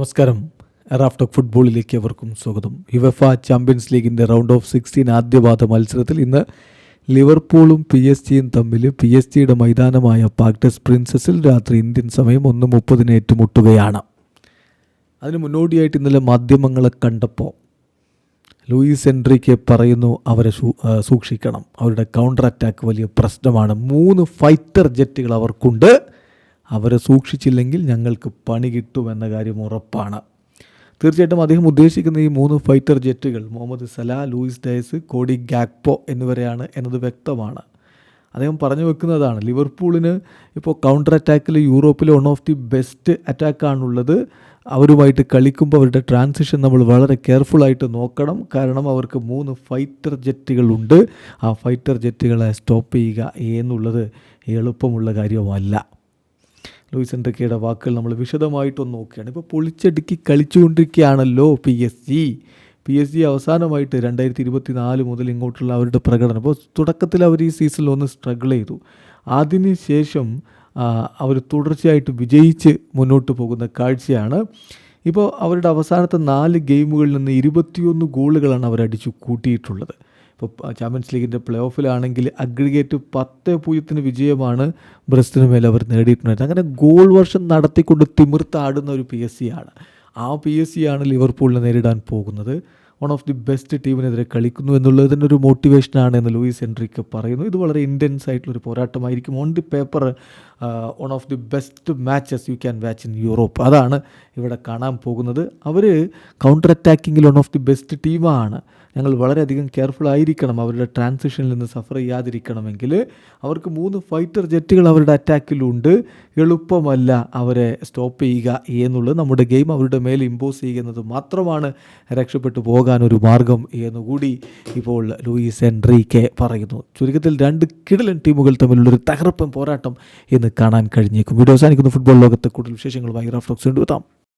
നമസ്കാരം. റാഫ്റ്റോക്ക് ഫുട്ബോളിലേക്ക് അവർക്കും സ്വാഗതം. യുവഫ ചാമ്പ്യൻസ് ലീഗിന്റെ റൗണ്ട് ഓഫ് സിക്സ്റ്റീൻ ആദ്യപാദ മത്സരത്തിൽ ഇന്ന് ലിവർപൂളും പി എസ് ജിയും തമ്മിൽ പി എസ് ജിയുടെ മൈതാനമായ പാക്ടസ് പ്രിൻസസിൽ രാത്രി ഇന്ത്യൻ സമയം ഒന്ന് മുപ്പതിന് ഏറ്റുമുട്ടുകയാണ്. അതിന് മുന്നോടിയായിട്ട് ഇന്നലെ മാധ്യമങ്ങളെ കണ്ടപ്പോൾ ലൂയിസ് എൻട്രിക്ക് പറയുന്നു അവരെ സൂക്ഷിക്കണം. അവരുടെ കൗണ്ടർ അറ്റാക്ക് വലിയ പ്രശ്നമാണ്. മൂന്ന് ഫൈറ്റർ ജെറ്റുകൾ അവർക്കുണ്ട്. അവരെ സൂക്ഷിച്ചില്ലെങ്കിൽ ഞങ്ങൾക്ക് പണി കിട്ടുമെന്ന കാര്യം ഉറപ്പാണ്. തീർച്ചയായിട്ടും അദ്ദേഹം ഉദ്ദേശിക്കുന്ന ഈ മൂന്ന് fighter ജെറ്റുകൾ Mohamed Salah Luis Diaz Cody Gakpo എന്നിവരെയാണ് എന്നത് വ്യക്തമാണ്. അദ്ദേഹം പറഞ്ഞു വെക്കുന്നതാണ് ലിവർപൂളിന് ഇപ്പോൾ കൗണ്ടർ അറ്റാക്കിൽ യൂറോപ്പിലെ വൺ ഓഫ് ദി ബെസ്റ്റ് അറ്റാക്കാണുള്ളത് അവരുമായിട്ട് കളിക്കുമ്പോൾ അവരുടെ ട്രാൻസിഷൻ നമ്മൾ വളരെ കെയർഫുള്ളായിട്ട് നോക്കണം. കാരണം അവർക്ക് മൂന്ന് ഫൈറ്റർ ജെറ്റുകളുണ്ട് ആ ഫൈറ്റർ ജെറ്റുകളെ സ്റ്റോപ്പ് ചെയ്യുക എന്നുള്ളത് എളുപ്പമുള്ള കാര്യമല്ല ലൂയിസ് എൻട്രിക്കയുടെ വാക്കുകൾ നമ്മൾ വിശദമായിട്ടൊന്ന് നോക്കുകയാണ്. ഇപ്പോൾ പൊളിച്ചടുക്കി കളിച്ചുകൊണ്ടിരിക്കുകയാണല്ലോ P S G P S G അവസാനമായിട്ട് രണ്ടായിരത്തി ഇരുപത്തി നാല് മുതൽ ഇങ്ങോട്ടുള്ള അവരുടെ പ്രകടനം. അപ്പോൾ തുടക്കത്തിൽ അവർ ഈ സീസണിൽ ഒന്ന് സ്ട്രഗിൾ ചെയ്തു. അതിന് ശേഷം അവർ തുടർച്ചയായിട്ട് വിജയിച്ച് മുന്നോട്ട് പോകുന്ന കാഴ്ചയാണ്. ഇപ്പോൾ അവരുടെ അവസാനത്തെ നാല് ഗെയിമുകളിൽ നിന്ന് ഇരുപത്തിയൊന്ന് ഗോളുകളാണ് അവർ അടിച്ചു കൂട്ടിയിട്ടുള്ളത്. ഇപ്പോൾ ചാമ്പ്യൻസ് ലീഗിന്റെ പ്ലേ ഓഫിലാണെങ്കിൽ അഗ്രിഗേറ്റ് പത്ത് പൂജ്യത്തിന് വിജയമാണ് ബ്രസ്റ്റിന് മേലെ അവർ നേടിയിട്ടുണ്ടായിരുന്നത്. അങ്ങനെ ഗോൾ വർഷം നടത്തിക്കൊണ്ട് തിമിർത്താടുന്ന ഒരു പി എസ് സി ആണ്. ആ പി എസ് സി ആണ് ലിവർപൂളിനെ നേരിടാൻ പോകുന്നത്. വൺ ഓഫ് ദി ബെസ്റ്റ് ടീമിനെതിരെ കളിക്കുന്നു എന്നുള്ളത് തന്നെ ഒരു മോട്ടിവേഷനാണ് എന്ന് ലൂയിസ് എൻട്രിക്ക് പറയുന്നു. ഇത് വളരെ ഇന്റൻസ് ആയിട്ടുള്ളൊരു പോരാട്ടമായിരിക്കും. On the paper one of the best matches you can watch in Europe അതാണ് ഇവിടെ കാണാൻ പോകുന്നത്. അവർ കൗണ്ടർ അറ്റാക്കിങ്ങിൽ വൺ ഓഫ് ദി ബെസ്റ്റ് ടീമാണ് ഞങ്ങൾ വളരെയധികം കെയർഫുൾ ആയിരിക്കണം. അവരുടെ ട്രാൻസിഷനിൽ നിന്ന് സഫർ ചെയ്യാതിരിക്കണമെങ്കിൽ. അവർക്ക് മൂന്ന് ഫൈറ്റർ ജെറ്റുകൾ അവരുടെ അറ്റാക്കിലുണ്ട് എളുപ്പമല്ല അവരെ സ്റ്റോപ്പ് ചെയ്യുക എന്നുള്ളത്. നമ്മുടെ ഗെയിം അവരുടെ മേൽ ഇമ്പോസ് ചെയ്യുന്നത് മാത്രമാണ് രക്ഷപ്പെട്ടു പോകാൻ ഒരു മാർഗം എന്നുകൂടി ഇപ്പോൾ ലൂയിസ് എൻട്രീക്കെ പറയുന്നു. ചുരുക്കത്തിൽ രണ്ട് കിടലൻ ടീമുകൾ തമ്മിലുള്ളൊരു തകർപ്പൻ പോരാട്ടം എന്ന് കാണാൻ കഴിഞ്ഞേക്കും. വീഡിയോ അവസാനിക്കുന്ന. ഫുട്ബോൾ ലോകത്തെ കൂടുതൽ വിശേഷങ്ങളുമായി റഫ്ലോക്സ് കൊണ്ടുവെത്താം